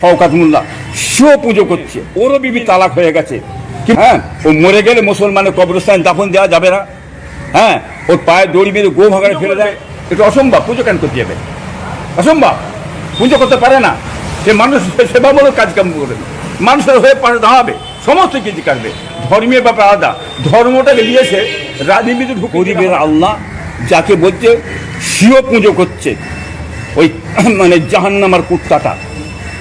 শওকাত মোল্লা সেও পুজো করছে। ওরও বিবি তালাক হয়ে গেছে। হ্যাঁ ও মরে গেলে মুসলমানের কবরস্থানে দাফন দেওয়া যাবে না। হ্যাঁ ওর পায়ে দড়ি বেঁধে গো ভাগাড়ে ফেলে দেয়। এটা অসম্ভব, পুজো কেন করতে যাবে? অসম্ভব, পুজো করতে পারে না। সে মানুষ সেবামূলক কাজকাম করবে মানুষের হয়ে পাশে দাঁড়াবে, সমস্ত কিছু কাটবে। ধর্মীয় ব্যাপার আলাদা। ধর্মটাকে নিয়েছে রাজনীতি গরিবের আল্লাহ যাকে বলছে সিও পুজো করছে। ওই মানে জাহান্নামার কুত্তাটা।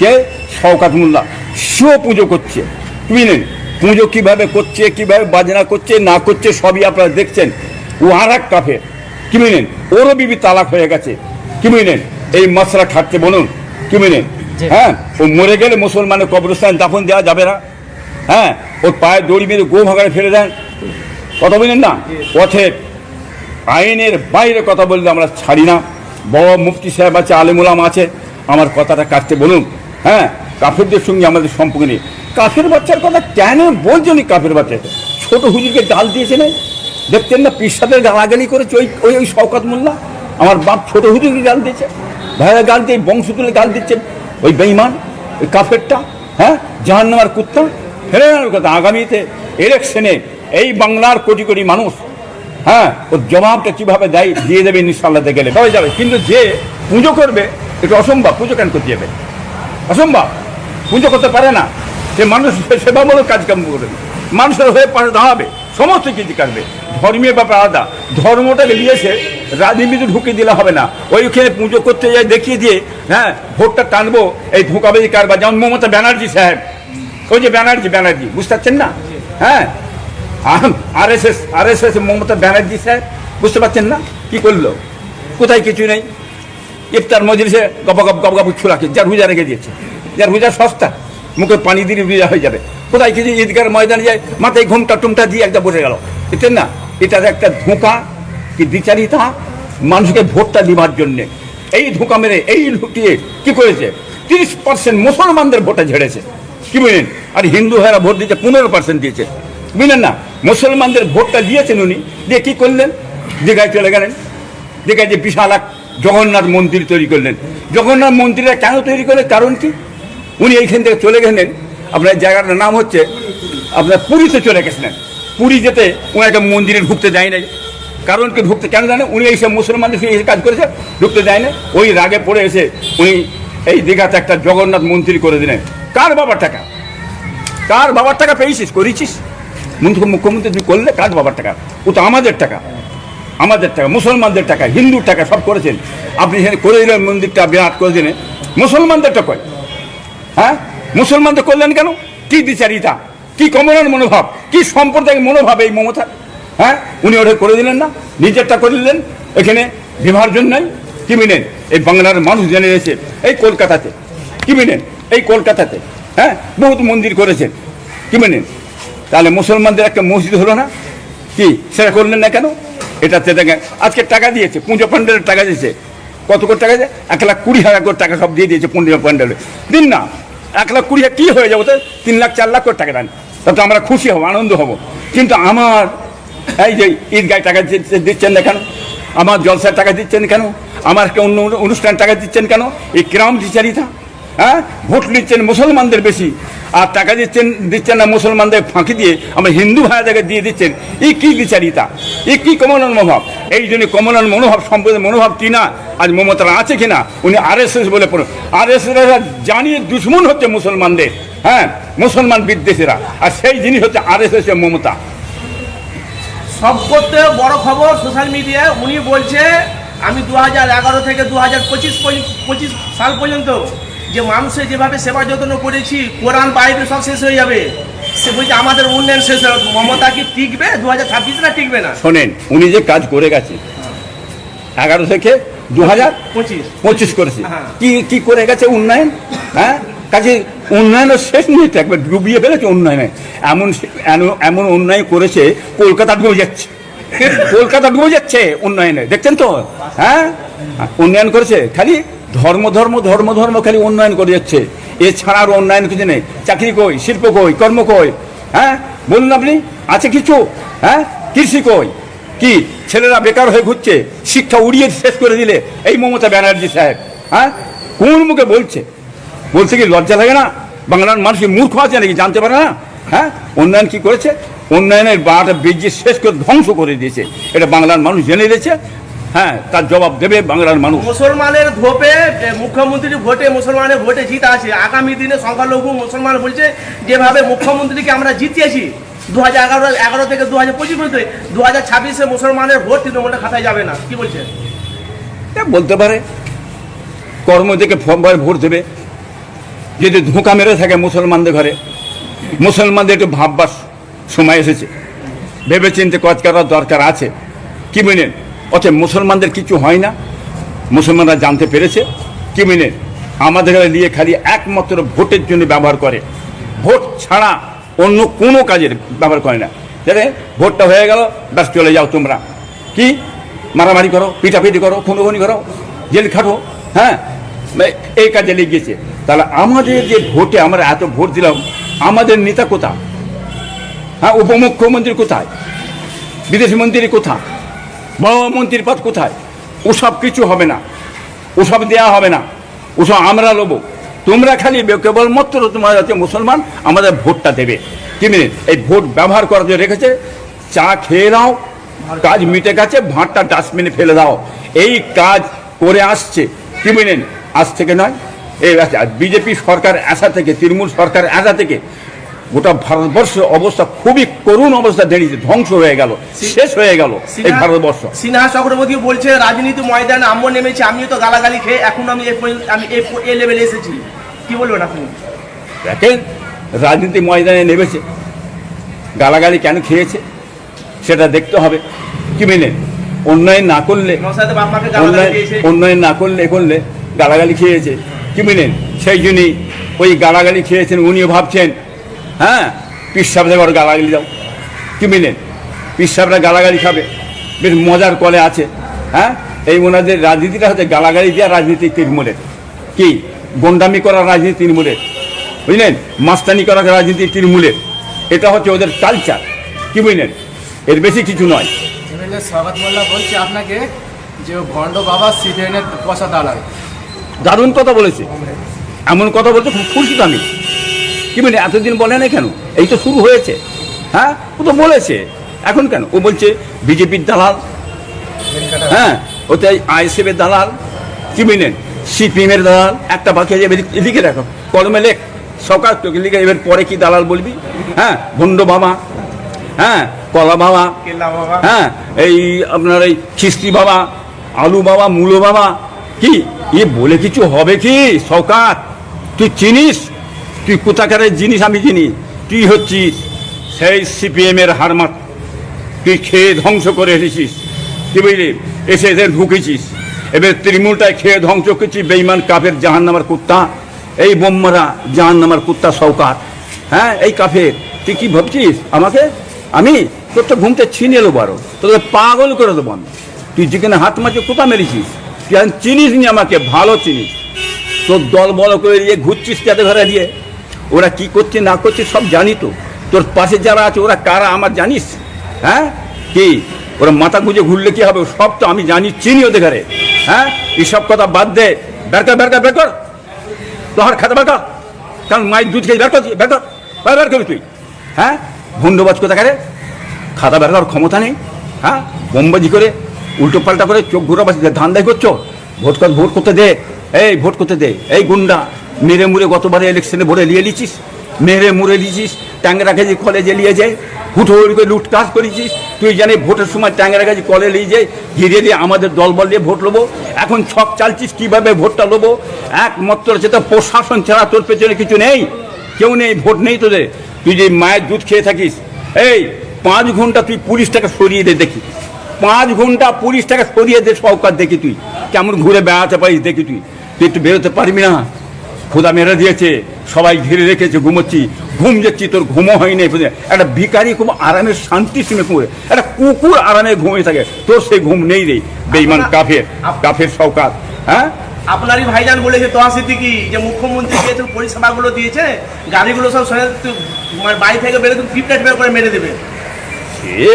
কে? শওকাত মোল্লা। সেও পুজো করছে। বুঝলেন পুজো কীভাবে করছে কীভাবে বাজনা করছে না করছে সবই আপনারা দেখছেন। ও আর এক কাফের কি বুঝলেন ওরও বিবি তালাক হয়ে গেছে। কি বুঝলেন এই মশলা খাটছে বলুন। কি বুঝলেন হ্যাঁ? ও মরে গেলে মুসলমানের কবরস্থানে দাফন দেওয়া যাবে না। হ্যাঁ? ওর পায়ে দড়ি মেরে গো ভাগাড়ে ফেলে দেন। কথা বলেন না? পথে আইনের বাইরে কথা বললে আমরা ছাড়ি না। বড় মুফতি সাহেব আছে আলেমুলাম আছে। আমার কথাটা কাটতে বলুন। হ্যাঁ কাফেরদের সঙ্গে আমাদের সম্পর্ক নেই। কাফের বাচ্চার কথা কেন বলছেন কাফের বাচ্চা? ছোট হুজুরকে গাল দিয়েছে না? দেখতেন না পিসাদের গালাগালি করেছে ওই ওই ওই শওকাত মোল্লা? আমার বাপ ছোট হুজুরকে গাল দিয়েছে। ভাইয়া গাল দিয়ে বংশ তুলে গাল দিচ্ছে ওই বেইমান ওই কাফেরটা হ্যাঁ জাহান্নামার কুত্তা। না কথা। আগামীতে ইলেকশনে এই বাংলার কোটি কোটি মানুষ হ্যাঁ ওর জবাবটা কীভাবে দেয়, দিয়ে দেবে ইনশাল্লাহতে গেলে হয়ে যাবে। কিন্তু যে পুজো করবে, এটা অসম্ভব। পুজো কেন করতে যাবে? অসম্ভব। পুজো করতে পারে না। সে মানুষ সেবামূলক কাজকাম করবে মানুষের হয়ে পাশে দাঁড়াবে, সমস্ত কিছু কাটবে। ধর্মীয় ব্যাপার আলাদা। ধর্মটাকে নিয়েছে রাজনীতি ঢুকিয়ে দিলে হবে না। ওইখানে পুজো করতে যাই, দেখিয়ে দিয়ে হ্যাঁ ভোটটা টানবো। এই ধোঁকাবাজি কারবার যেমন মমতা ব্যানার্জি সাহেব। ওই যে ব্যানার্জি ব্যানার্জি, বুঝতে পারছেন না? হ্যাঁ? R S S R S S Mamata Banerjee sir বুঝতে পারছেন না? কি করল? কোথায় কিছু নেই? ইফতার মজলিসে গপগপ গপগপ ছুলাকে যার হুজা রেখে দিয়েছে। যার হুজা সস্তা, মুখে পানি দিয়ে রুজা হয়ে যাবে। কোথায় কিছু ঈদগার ময়দানে যায়, মাথায় ঘুমটা টুমটা দিয়ে একটা বসে গেল। বুঝছেন না? এটার একটা ধোঁকা কি দ্বিচারিতা মানুষকে ভোটটা দিবার জন্যে। এই ধোঁকা মেরে, এই ঢুকিয়ে কি করেছে? তিরিশ পার্সেন্ট মুসলমানদের ভোটে ঝেড়েছে। কি বুঝলেন? আর হিন্দু ভাইরা ভোট দিয়েছে, পনেরো পার্সেন্ট দিয়েছে। বুঝলেন না? মুসলমানদের ভোটটা দিয়েছেন উনি। দিয়ে কী করলেন? দীঘায় চলে গেলেন। দীঘায় যে বিশাল এক জগন্নাথ মন্দির তৈরি করলেন। জগন্নাথ মন্দিরটা কেন তৈরি করলেন? কারণ কি? উনি এইখান থেকে চলে গেলেন। আপনার জায়গাটার নাম হচ্ছে, আপনার পুরীতে চলে গেছিলেন। পুরী যেতে ওনাকে মন্দিরে ঢুকতে দেয় নাই। কারণ কি? ঢুকতে কেন জানে উনি এইসব মুসলমানদের এসে কাজ করেছে, ঢুকতে দেয় না ওই রাগে পড়ে এসে উনি এই দীঘাতে একটা জগন্নাথ মন্দির করে দিলেন। কার বাবার টাকা? কার বাবার টাকা পেয়েছিস? করেছিস? মুখ্যমন্ত্রী তুই করলে কার বাবার টাকা? ও তো আমাদের টাকা। আমাদের টাকা, মুসলমানদের টাকা, হিন্দুর টাকা সব করেছেন। আপনি এখানে করে দিলেন মন্দিরটা বিরাট করে দিলেন। মুসলমানদেরটা কয়? হ্যাঁ? মুসলমানদের করলেন কেন? কি বিচারিতা কি কমনের মনোভাব? কি সম্প্রদায়ের মনোভাব এই মমতা হ্যাঁ? উনি ওটা করে দিলেন না, নিজেরটা করে দিলেন। এখানে বিভাজন নাই। কি মিনেন? এই বাংলার মানুষ জেনে এসে এই কলকাতাতে। কি মিনেন? এই কলকাতাতে। হ্যাঁ? বহুত মন্দির করেছেন। কি মেনেন? তাহলে মুসলমানদের একটা মসজিদ হলো না? কি? সেটা করলেন না কেন? এটাতে দেখেন, আজকে টাকা দিয়েছে, পুজো প্যান্ডেলের টাকা দিয়েছে। কত করে টাকা দিয়েছে? এক লাখ কুড়ি হাজার করে টাকা সব দিয়ে দিয়েছে পুজো প্যান্ডেলে দিন না, এক লাখ কুড়ি হাজার কী হয়ে যাব তো তিন লাখ, চার লাখ করে টাকা দেন। তাতে আমরা খুশি হব, আনন্দ হব। কিন্তু আমার, এই যে ঈদগায় টাকা দিচ্ছে- দিচ্ছেন না কেন? আমার জলসার টাকা দিচ্ছেন কেন? আমার একটা অন্য অনুষ্ঠান টাকা দিচ্ছেন কেন? এই ক্রাম বিচারিতা। হ্যাঁ? ভোট নিচ্ছেন মুসলমানদের বেশি। আর টাকা দিচ্ছেন দিচ্ছেন না মুসলমানদের ফাঁকি দিয়ে আমরা হিন্দু ভাইয়াদেরকে দিয়ে দিচ্ছেন। এই কি বিচারিতা? এই কি কমলার মনোভাব? এই জন্য কমলার মনোভাব সম্পদের মনোভাব কি না? আজ মমতারা আছে কি না? উনি আর এস এস বলে পড়ুন আর এস জানিয়ে দুশ্মন হচ্ছে মুসলমানদের। হ্যাঁ? মুসলমান বিদ্বেষীরা। আর সেই জিনিস হচ্ছে আর এস এস মমতা। সব করতে বড় খবর সোশ্যাল মিডিয়ায়। উনি বলছে, আমি দু থেকে দু হাজার পঁচিশ সাল পর্যন্ত যে মানুষের যেভাবে সেবা যত্ন করেছি কোরআন বাইরে সব শেষ হয়ে যাবে। সে বলছে আমাদের উন্নয়ন শেষ হবে মমতা কি টিকবে? দু হাজার ছাব্বিশ না টিকবে না? শোনেন উনি যে কাজ করে গেছে এগারো থেকে দু হাজার পঁচিশ। পঁচিশ করেছে। হ্যাঁ। কি কি করে গেছে উন্নয়ন? হ্যাঁ? কাজে উন্নয়নের শেষ নেই একবার ডুবিয়ে ফেলেছে উন্নয়নে। এমন এমন- এমন উন্নয়ন করেছে কলকাতা ডুবে যাচ্ছে। কলকাতা ডুবে যাচ্ছে উন্নয়নে দেখছেন তো? হ্যাঁ? উন্নয়ন করেছে খালি ধর্ম ধর্ম ধর্ম ধর্ম খালি উন্নয়ন করে যাচ্ছে। এছাড়া আর উন্নয়ন কিছু নেই। চাকরি কই, শিল্প কই, কর্ম কই হ্যাঁ? বলুন আপনি, আছে কিছু? হ্যাঁ? কৃষি কই? কি? ছেলেরা বেকার হয়ে ঘুরছে, শিক্ষা উড়িয়ে শেষ করে দিলে, এই মমতা ব্যানার্জি সাহেব হ্যাঁ? কোন মুখে বলছে? বলছে কি লজ্জা লাগে না? বাংলার মানুষ মূর্খ আছে নাকি জানতে পারে না? হ্যাঁ? উন্নয়ন কি করেছে? উন্নয়নের বাটা বীর্য শেষ করে ধ্বংস করে দিয়েছে। এটা বাংলার মানুষ জেনে দিয়েছে হ্যাঁ তার জবাব দেবে বাংলার মানুষ। মুসলমানের ধোপে মুখ্যমন্ত্রী ভোটে মুসলমানের ভোটে জিত আছে। আগামী দিনে সংখ্যালঘু মুসলমান বলছে যেভাবে মুখ্যমন্ত্রীকে আমরা জিতিয়েছি দু হাজার এগারো এগারো থেকে দু হাজার পঁচিশ পর্যন্ত দু হাজার ছাব্বিশে মুসলমানের ভোট তৃণমূলের খাতায় যাবে না। কি বলছে? বলতে পারে। কর্ম থেকে ভোট দেবে। যদি ধোঁকা মেরে থাকে মুসলমানদের ঘরে মুসলমানদের একটু ভাববার সময় এসেছে। ভেবে চিনতে কাজ করার দরকার আছে। কি মিনেন অথচ মুসলমানদের কিছু হয় না। মুসলমানরা জানতে পেরেছে। কি মিনেন আমাদের নিয়ে খালি একমাত্র ভোটের জন্য ব্যবহার করে। ভোট ছাড়া অন্য কোনো কাজের ব্যবহার করে না। জানে ভোটটা হয়ে গেল, ব্যাস চলে যাও তোমরা। কি? মারামারি করো, পিটাপিটি করো, খুনোখুনি করো, জেল খাটো হ্যাঁ? এই- কাজে লেগে গেছে তাহলে আমাদের যে ভোটে আমরা এত ভোট দিলাম, আমাদের নেতা কোথায়? হ্যাঁ উপমুখ্যমন্ত্রী কোথায়? বিদেশ মন্ত্রী কোথায়? মন্ত্রীর পদ কোথায়? ওসব কিছু হবে না। ওসব দেওয়া হবে না। ওসব আমরা লোবো। তোমরা খালি কেবলমাত্র তোমরা যাতে মুসলমান আমাদের ভোটটা দেবে। কি মিনিট? এই ভোট ব্যবহার করার জন্য রেখেছে, চা খেয়ে নাও, কাজ মিটে গেছে ভাঁটটা ডাস্টবিনে ফেলে দাও। এই কাজ করে আসছে। কি মিনিট? আজ থেকে নয়। এই বিজেপি সরকার আসা থেকে, তৃণমূল সরকার আসা থেকে গোটা ভারতবর্ষের অবস্থা খুবই করুণ অবস্থা দাঁড়িয়েছে ধ্বংস হয়ে গেল শেষ হয়ে গেল এই ভারতবর্ষ। সিনহা চক্রবর্তী বলছে রাজনীতি ময়দানে আম্ম নেমেছে আমিও তো গালাগালি খেয়ে এখন আমি আমি এ লেভেলে এসেছি। কি বলবেন আপনি? দেখেন রাজনীতি ময়দানে নেমেছে গালাগালি কেন খেয়েছে সেটা দেখতে হবে। কি মেনে? অন্যায় না করলে উন্নয়ন না করলে করলে গালাগালি খেয়েছে। কি মেনেন সেই জন্যই ওই গালাগালি খেয়েছেন উনিও ভাবছেন হ্যাঁ? পিসাবদের বড় গালাগালি দাও। কি মেনেন পিসাবরা গালাগালি খাবে। বেশ মজার কলে আছে। হ্যাঁ? এই ওনাদের রাজনীতিটা হচ্ছে গালাগালি দেওয়া রাজনীতি তৃণমূলের। কি? গন্ডামি করা রাজনীতি তৃণমূলের। বুঝলেন? মাস্তানি করা রাজনীতি তৃণমূলের। এটা হচ্ছে ওদের কালচার কি বুঝলেন? এর বেশি কিছু নয়। স্বাগত মোল্লা বলছে আপনাকে যে ভণ্ড বাবা সিপিএনের পয়সা দালাল। দারুণ কথা বলেছে। এমন কথা বলছে খুব খুশি তো আমি। কি মানে এতদিন বলে না কেন? এই তো শুরু হয়েছে। হ্যাঁ? ও তো বলেছে। এখন কেন? ও বলছে বিজেপির দালাল। হ্যাঁ? ও ওতে আইএসএফের দালাল। কি মিনেন সিপিএমের দালাল। একটা বাকি আছে এদিকে রাখো। কলমে লেখ। সকাল তোকে লিখে এবার পরে কি দালাল বলবি? হ্যাঁ? ভণ্ড বাবা। হ্যাঁ? কলা বাবা। হ্যাঁ? এই আপনার এই খিস্তি বাবা আলু বাবা মূলো বাবা। কি? এ বলে কিছু হবে কি? সৌকাত তুই চিনিস? তুই কোথাকারের জিনিস আমি চিনি তুই হচ্ছিস সেই সিপিএম এর হারমাত তুই খেয়ে ধ্বংস করে এসেছিস। কি বুঝলি? এসে এসে ঢুকেছিস। এবার তৃণমূলটায় খেয়ে ধ্বংস করছিস বেইমান কাফের জাহান নামার কুত্তা। এই বোম্মারা জাহান নামার কুত্তা সৌকাত হ্যাঁ এই কাফের। তুই কি ভাবছিস আমাকে? আমি? তোর তো ঘুমতে ছিনে এলো বারো। তোদের পাগল করে দেবো আমি। তুই যেখানে হাত মাঝে কোথা মেরেছিস? তুই চিনিস নি আমাকে? ভালো চিনিস। তোর দল বল করে দিয়ে ঘুরছিস যাদের ঘরে দিয়ে। ওরা কি করছে, না করছে, সব জানি তো। তোর পাশে যারা আছে, ওরা কারা, আমার জানিস? হ্যাঁ? কি? ওরা মাথা গুঁজে ঘুরলে কি হবে? সব তো আমি জানি, চিনি ওদের ঘরে হ্যাঁ? এইসব কথা বাদ দে। বের কর বের কর তোহার খাতা বের কর। কারণ মায়ের দুধ খেয়ে বের কর বের কর। বের করবি তুই। হ্যাঁ? ভণ্ডবাজ কোথা করে খাতা বের ক্ষমতা নেই। হ্যাঁ? বোমবাজি করে উল্টো পাল্টা করে চোখ ঘুরাবাজি ধান দেয় করছ। ভোট কর, ভোট করতে দে। এই, ভোট করতে দে। এই গুন্ডা। মেরে মুরে গতবারে ইলেকশনে ভোটে লিয়ে লিছিস মেরে মুরে লিছিস ট্যাংরা কেজি কলে জ্বালিয়ে যায় হুটো করে লুটকাজ করেছিস তুই জানি ভোটের সময় ট্যাংরা কেজি কলে নিয়ে যায় ঘিরে দিয়ে আমাদের দল বল দিয়ে ভোট লোবো এখন ছক চালছিস কীভাবে ভোটটা লোবো একমাত্র যেটা প্রশাসন ছাড়া তোর পেছনে কিছু নেই কেউ নেই ভোট নেই তোদের তুই যে মায়ের দুধ খেয়ে থাকিস এই পাঁচ ঘণ্টা তুই পুলিশটাকে সরিয়ে দে দেখি পাঁচ ঘণ্টা পুলিশটাকে সরিয়ে দে সরকার দেখি তুই কেমন ঘুরে বেড়াতে পারিস দেখি তুই তুই একটু বেরোতে পারবি না খোদা মেরে দিয়েছে সবাই ঘিরে রেখেছে ঘুমোচ্ছি। ঘুম যাচ্ছি তোর ঘুমও হয়নি। একটা ভিকারি খুব আরামের শান্তি শুনে ঘুমে একটা কুকুর আরামে ঘুমিয়ে থাকে। তোর সেই ঘুম নেই রে বেইমান কাফের কাফের সৌকাত হ্যাঁ? আপনারই ভাইজান বলেছে তোহা সিদ্দিকি যে মুখ্যমন্ত্রী যেহেতু পরিষেবাগুলো দিয়েছে গাড়িগুলো সব মানে বাড়ি থেকে বেরোতে ফিফটেট বের করে মেরে দেবে।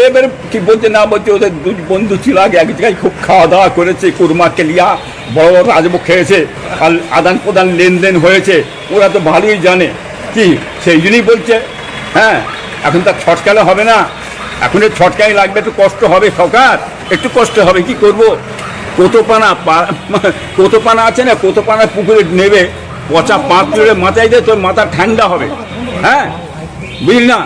এবার কি বলছে না বলছে ওদের দুই বন্ধু ছিল আগে, এক জায়গায় খুব খাওয়া দাওয়া করেছে, কুরমা, কেলিয়া, বড় বড় রাজভোগ খেয়েছে, আর আদান প্রদান লেনদেন হয়েছে। ওরা তো ভালোই জানে। কি? সেই জন্যই বলছে হ্যাঁ এখন তার ছটকালে হবে না। এখন এই ছটকাই লাগবে, একটু কষ্ট হবে সরকার। একটু কষ্ট হবে, কি করব? কোতোপানা কোতোপানা আছে না, কোতোপানা পুকুরে নেবে, পচা পাঁচ মাথায় দিয়ে তোর মাথা ঠান্ডা হবে। হ্যাঁ? বুঝলি না?